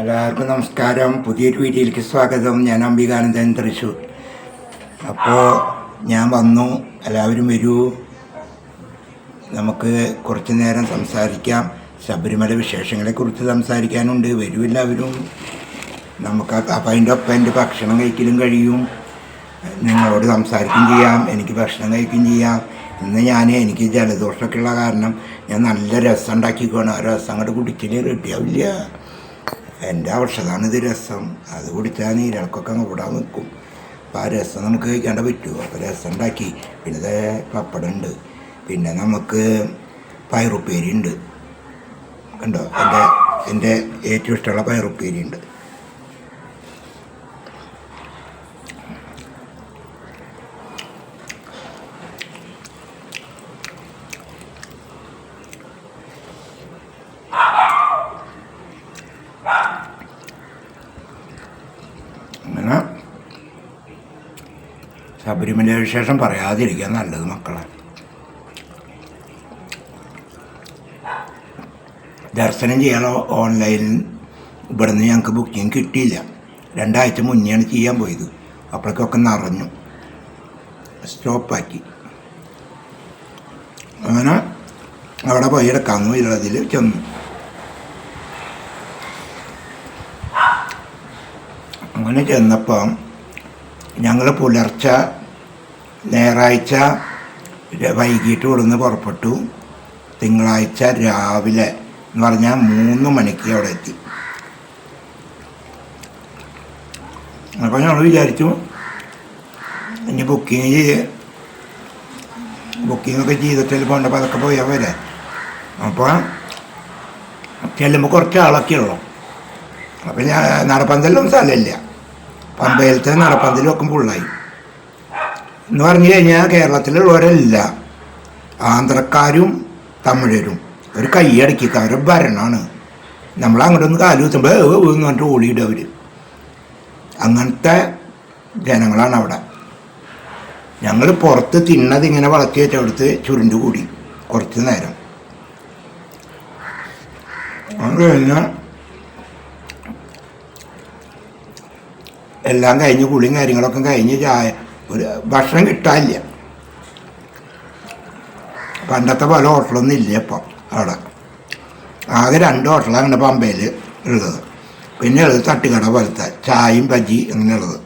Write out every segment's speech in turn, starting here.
എല്ലാവർക്കും നമസ്കാരം. പുതിയൊരു വീഡിയോയിലേക്ക് സ്വാഗതം. ഞാൻ അംബികാനന്ദൻ തൃശ്ശൂർ അപ്പോൾ ഞാൻ വന്നു. എല്ലാവരും വരൂ. നമുക്ക് കുറച്ച് നേരം സംസാരിക്കാം. ശബരിമല വിശേഷങ്ങളെക്കുറിച്ച് സംസാരിക്കാനുണ്ട്. വരൂ എല്ലാവരും. നമുക്ക് അപ്പം അതിന്റെ ഒപ്പം എന്റെ ഭക്ഷണം കഴിക്കലും കഴിയും. നിങ്ങളോട് സംസാരിക്കുകയും ചെയ്യാം. എനിക്ക് ഭക്ഷണം കഴിക്കുകയും ചെയ്യാം. ഇന്ന് ഞാൻ എനിക്ക് ജലദോഷമൊക്കെ ഉള്ള കാരണം ഞാൻ നല്ല രസം ഉണ്ടാക്കിക്കോണം. ആ രസം അങ്ങോട്ട് കുടിച്ചില്ലേ റെഡിയാവില്ല എന്റെ ഔഷധമാണ് ഇത് രസം. അത് കുടിച്ചാൽ നീരിളക്കൊക്കെ അങ്ങ് വിടാൻ നിൽക്കും. അപ്പോൾ ആ രസം നമുക്ക് കഴിക്കാണ്ട് പറ്റുമോ? അപ്പോൾ രസം ഉണ്ടാക്കി. പിന്നെ ദേ പപ്പടം ഉണ്ട് പിന്നെ നമുക്ക് പയറുപ്പേരി ഉണ്ട് കണ്ടോ? എന്റെ എന്റെ ഏറ്റവും ഇഷ്ടമുള്ള പയറുപ്പേരി ഉണ്ട് അങ്ങനെ ശബരിമല വിശേഷം പറയാതിരിക്കാൻ നല്ലത് മക്കളെ. ദർശനം ചെയ്യാൻ ഓൺലൈനിൽ ഇവിടുന്ന് ഞങ്ങൾക്ക് ബുക്കിംഗ് കിട്ടിയില്ല. രണ്ടാഴ്ച മുന്നെയാണ് ചെയ്യാൻ പോയത്. അപ്പോഴേക്കൊക്കെ നിറഞ്ഞു. സ്റ്റോപ്പാക്കി അങ്ങനെ അവിടെ പോയി എടുക്കാമെന്ന് ഇതിൽ ചെന്നു. അങ്ങനെ ചെന്നപ്പം ഞങ്ങൾ പുലർച്ചെ ഞായറാഴ്ച വൈകിട്ട് ഇവിടുന്ന് പുറപ്പെട്ടു. തിങ്കളാഴ്ച രാവിലെ എന്ന് പറഞ്ഞാൽ മൂന്ന് മണിക്ക് അവിടെ എത്തി. അപ്പോൾ ഞങ്ങൾ വിചാരിച്ചു ഇനി ബുക്കിങ് ചെയ്ത് ബുക്കിംഗ് ഒക്കെ ചെയ്തിട്ട് പോകണ്ടപ്പോൾ അതൊക്കെ പോയാൽ വരെ. അപ്പോൾ ചെല്ലുമ്പോൾ കുറച്ച് ആളൊക്കെ ഉള്ളു. അപ്പം ഞാൻ നടപ്പന്തലൊന്നും സ്ഥലമില്ല. പമ്പയിലത്തെ നടപ്പന്തലും ഒക്കെ ഫുള്ളായി എന്ന് പറഞ്ഞു കഴിഞ്ഞാൽ കേരളത്തിലുള്ളവരല്ല. ആന്ധ്രക്കാരും തമിഴരും. ഒരു കൈയടക്കിക്ക അവരെ ഭരണമാണ്. നമ്മൾ അങ്ങോട്ട് ഒന്ന് കാൽ കുത്തുമ്പോൾ ഏ ഏ എന്ന് പറഞ്ഞിട്ട് ഓടിയിടും അവർ അങ്ങനത്തെ ജനങ്ങളാണ് അവിടെ. ഞങ്ങൾ പുറത്ത് തിന്നത് ഇങ്ങനെ വളർത്തി അവിടുത്തെ ചുരുണ്ട് കൂടി കുറച്ച് നേരം. അത് കഴിഞ്ഞാൽ എല്ലാം കഴിഞ്ഞ് കുളിയും കാര്യങ്ങളൊക്കെ കഴിഞ്ഞ് ചായ ഒരു ഭക്ഷണം കിട്ടാനില്ല. പണ്ടത്തെ പല ഹോട്ടലൊന്നും ഇല്ല ഇപ്പം അവിടെ. ആകെ രണ്ട് ഹോട്ടലാണ് അങ്ങനെ പമ്പയിൽ ഉള്ളത്. പിന്നെ ഉള്ളത് തട്ടുകട പോലത്തെ ചായയും ബജി അങ്ങനെയുള്ളത്.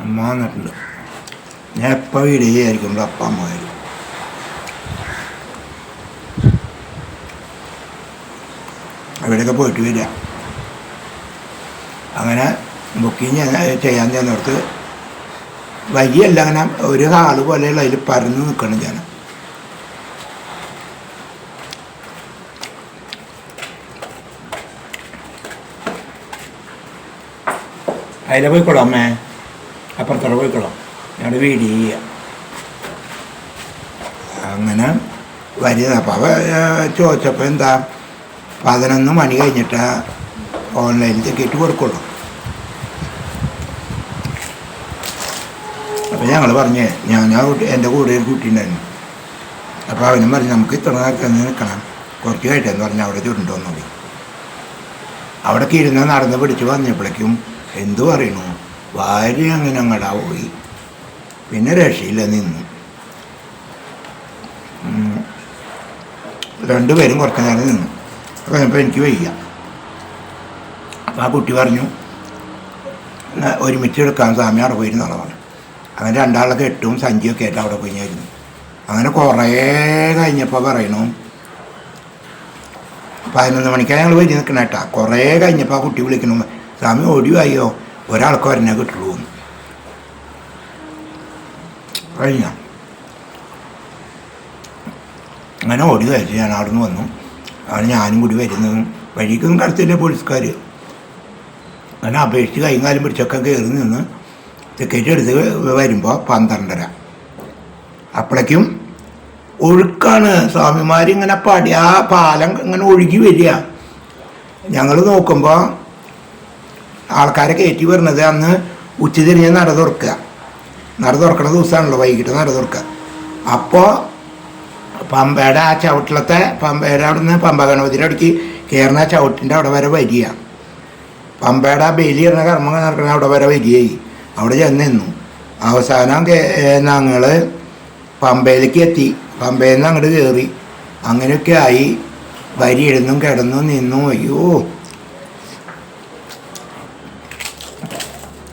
അമ്മ വന്നിട്ടുണ്ട്. ഞാൻ എപ്പോൾ വീട് ചെയ്യായിരിക്കുമ്പോൾ അപ്പ അമ്മ വരും. അവിടെയൊക്കെ പോയിട്ട് വരിക. അങ്ങനെ ബുക്കിങ് ചെയ്യാൻ ചെന്നിടത്ത് വരിയല്ല അങ്ങനെ ഒരു ഹാൾ പോലെയുള്ള അതിൽ പരന്ന് നിൽക്കണം ഞാൻ. അതിലെ പോയിക്കോളാം അമ്മേ. അപ്പുറത്തോടെ പോയിക്കോളാം. ഞങ്ങളുടെ വീട് ചെയ്യുക അങ്ങനെ വരുന്നത് അപ്പോൾ അവ ചോദിച്ചപ്പോൾ എന്താ? പതിനൊന്ന് മണി കഴിഞ്ഞിട്ട് ഓൺലൈനിൽ ടിക്കറ്റ് കൊടുക്കുള്ളൂ. അപ്പോൾ ഞങ്ങൾ പറഞ്ഞേ ഞാൻ ആ കുട്ടി എന്റെ കൂടെ ഒരു കുട്ടി ഉണ്ടായിരുന്നു. അപ്പോൾ അവനും പറഞ്ഞു നമുക്ക് ഇത്ര നേരത്തെ നിൽക്കണം. കുറച്ച് കഴിട്ടെന്ന് പറഞ്ഞ് അവിടെ ചുരുണ്ടോന്ന് നോക്കി അവിടെ കിരുന്ന നടന്ന് പിടിച്ച് വന്നപ്പോഴേക്കും എന്തു പറയണു ഭാര്യ അങ്ങനെ അങ്ങടാ പോയി. പിന്നെ രക്ഷയില്ല നിന്നു. രണ്ടുപേരും കുറച്ച് നേരം നിന്നു. അപ്പോൾ എനിക്ക് വയ്യ. അപ്പോൾ ആ കുട്ടി പറഞ്ഞു "എന്നാ ഒരുമിച്ച് എടുക്കാൻ സ്വാമി അവിടെ പോയിരുന്ന പറഞ്ഞു അങ്ങനെ രണ്ടാളൊക്കെ എട്ടും സഞ്ചിയൊക്കെ ആയിട്ട് അവിടെ പോയി ഞായിരുന്നു അങ്ങനെ കുറേ കഴിഞ്ഞപ്പോൾ പറയണു പതിനൊന്ന് മണിക്കാണ് ഞങ്ങൾ വരി നിൽക്കണ കേട്ടാ കുറേ കഴിഞ്ഞപ്പോൾ ആ കുട്ടി വിളിക്കണു സ്വാമി ഓടിവായോ ഒരാൾക്ക് വരനെ കിട്ടുള്ളൂ. എന്ന്." കഴിഞ്ഞ. അങ്ങനെ ഓടി കഴിച്ച് ഞാൻ അവിടെ നിന്ന് വന്നു. അങ്ങനെ ഞാനും കൂടി വരുന്നതും വഴിക്കൊന്നും കടത്തില്ല പോലീസുകാർ അങ്ങനെ അപേക്ഷിച്ച് കൈകാലം കാലും പിടിച്ചൊക്കെ കയറി നിന്ന് ടിക്കറ്റ് എടുത്ത് വരുമ്പോൾ പന്ത്രണ്ടര. അപ്പോഴേക്കും ഒഴുക്കാണ്. സ്വാമിമാരിങ്ങനെ പടി ആ പാലം ഇങ്ങനെ ഒഴുകി വരിക. ഞങ്ങൾ നോക്കുമ്പോൾ ആൾക്കാരെ കയറ്റി വരുന്നത് അന്ന് ഉച്ച തിരിഞ്ഞ് നട തുറക്കുക. നട തുറക്കണ ദിവസമാണല്ലോ വൈകിട്ട് നട തുറക്കുക. അപ്പോൾ പമ്പയുടെ ആ ചവിട്ടിലത്തെ പമ്പയുടെ അവിടെ നിന്ന് പമ്പ ഗണപതിയുടെ അവിടേക്ക് കയറുന്ന ആ ചവിട്ടിന്റെ അവിടെ വരെ വരിക. പമ്പയുടെ ആ ബലി എന്ന കർമ്മങ്ങൾ നടക്കുന്ന അവിടെ വരെ വരികയായി. അവിടെ ചെന്ന് നിന്നു. അവസാനം ഞങ്ങൾ പമ്പയിലേക്ക് എത്തി. പമ്പയിൽ നിന്ന് അങ്ങോട്ട് കയറി അങ്ങനെയൊക്കെ ആയി. വരി എഴുന്നും കിടന്നു നിന്നു. അയ്യോ.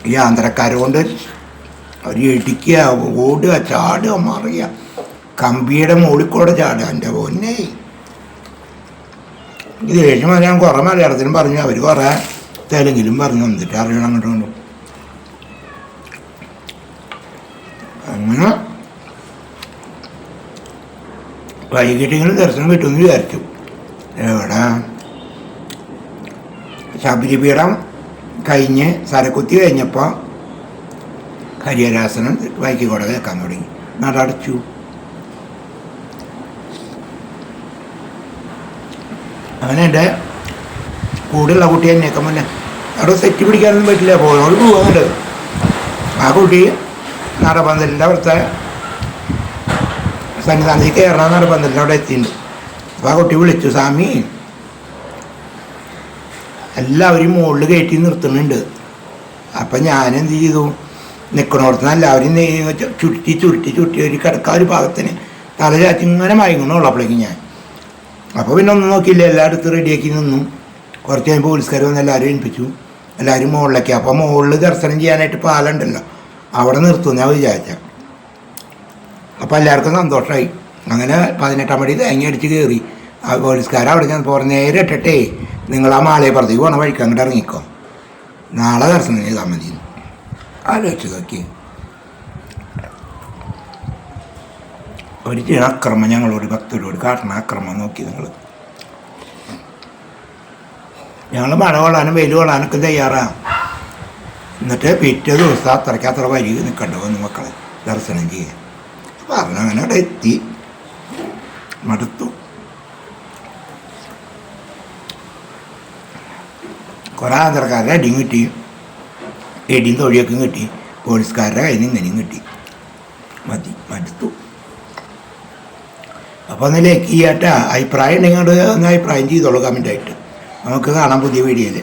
ഈ ആന്ധ്രക്കാരെ കൊണ്ട് അവർ ഇടിക്കുക ഓടുക ചാടുക മറിയുക കമ്പിയുടെ മുകളിൽ കൂടെ ചാടുക എന്റെ പൊന്നെ. ഇത് ദേഷ്യം ഞാൻ കുറേ മലയാളത്തിലും പറഞ്ഞു അവർ കുറേ തെലുങ്കിലും പറഞ്ഞു എന്നിട്ട് അറിയണം അങ്ങോട്ട് കൊണ്ടും അങ്ങനെ വൈകിട്ടെങ്കിലും ദർശനം കിട്ടുമെന്ന് വിചാരിച്ചു. എവിടെ? ശബരിപീഠം കഴിഞ്ഞ് സരക്കുത്തി കഴിഞ്ഞപ്പോൾ ഹരിഹരാസനം വൈക്കിക്കോടെ കേൾക്കാൻ തുടങ്ങി. നടടച്ചു അങ്ങനെ എന്റെ കൂടെയുള്ള കുട്ടി എന്നെയൊക്കെ മുന്നേ അവിടെ സെറ്റ് പിടിക്കാനൊന്നും പറ്റില്ല. പോയോട് പോകുന്നുണ്ട് ആ കുട്ടി നടപ്പന്തലിന്റെ അവിടുത്തെ സന്നിധാനത്തിൽ കയറണ നടപ്പന്തലിന്റെ അവിടെ എത്തിയിട്ടുണ്ട്. അപ്പോൾ ആ കുട്ടി വിളിച്ചു സ്വാമി എല്ലാവരും മുകളിൽ കയറ്റി നിർത്തുന്നുണ്ട്. അപ്പം ഞാൻ എന്ത് ചെയ്തു? നിൽക്കണോടത്തുനിന്ന് എല്ലാവരും നെയ്യ് ചുരുട്ടി ചുരുട്ടി ചുരുട്ടി ഒരു കിടക്കാൻ ഒരു ഭാഗത്തിന് തല ചാറ്റി ഇങ്ങനെ മയങ്ങണുള്ളപ്പോഴേക്കും ഞാൻ. അപ്പോൾ പിന്നെ ഒന്നും നോക്കിയില്ല. എല്ലായിടത്തും റെഡിയാക്കി നിന്നു. കുറച്ച് കഴിയുമ്പോൾ പോലീസുകാർ വന്ന് എല്ലാവരും ഏൽപ്പിച്ചു. എല്ലാവരും മുകളിലേക്ക് അപ്പോൾ മുകളിൽ ദർശനം ചെയ്യാനായിട്ട് പാലുണ്ടല്ലോ. അവിടെ നിർത്തും ഞാൻ വിചാരിച്ച. അപ്പോൾ എല്ലാവർക്കും സന്തോഷമായി അങ്ങനെ പതിനെട്ടാം പടി തേങ്ങ അടിച്ച് കയറി ആ പോലീസുകാർ അവിടെ ഞാൻ പോറ നേരെ ഇട്ടിട്ടേ നിങ്ങൾ ആ മാലയപ്പുറത്തേക്ക് പോകണം വഴിക്ക് അങ്ങോട്ട് ഇറങ്ങിക്കോ. നാളെ ദർശനം ചെയ്താൽ മതി. ആലോചിച്ച് നോക്കി. ചെയ്യണ അക്രമം ഞങ്ങളോട് ഭക്തരോട് കാരണം അക്രമം നോക്കി നിങ്ങൾ ഞങ്ങൾ മഴ കൊള്ളാനും വെയിൽ കൊള്ളാനൊക്കെ തയ്യാറാണ് എന്നിട്ട് പിറ്റേ ദിവസം അത്രയ്ക്ക് അത്ര വരി നിൽക്കേണ്ട വന്ന് മക്കളെ ദർശനം ചെയ്യാൻ പറഞ്ഞു അങ്ങനെ അവിടെ എത്തി. മടുത്തു. കുറേ ആധാർക്കാരുടെ അടിയും കിട്ടി. എടിയും തൊഴിയൊക്കെ കിട്ടി. പോലീസുകാരുടെ കയ്യിൽ നിന്ന് ഇങ്ങനെയും കിട്ടി. മതി മടുത്തു. അപ്പോൾ അതിലേക്ക് ലൈക്ക് ചെയ്യാട്ട. അഭിപ്രായം ഉണ്ടെങ്കിൽ അങ്ങോട്ട് അഭിപ്രായം ചെയ്തോളൂ കമന്റായിട്ട് നമുക്ക് കാണാം പുതിയ വീഡിയോയിൽ